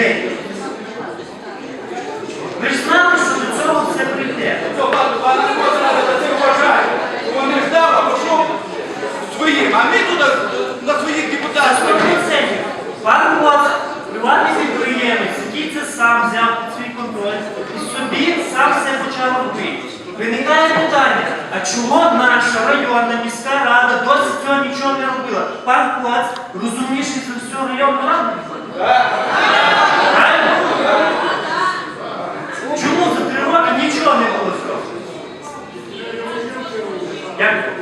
людей. Ми ж знали, що до цього це прийде. Вони ж а пішов своїм, а ми туди е, на своїх депутатів. Пан Гота, приватний підприємець, який це сам взяв під свій контроль і собі сам все почав робити. Виникає питання, а чого наша районна міська рада досі цього нічого не робила? Пан Плац розумніший за всю районну раду? llanto.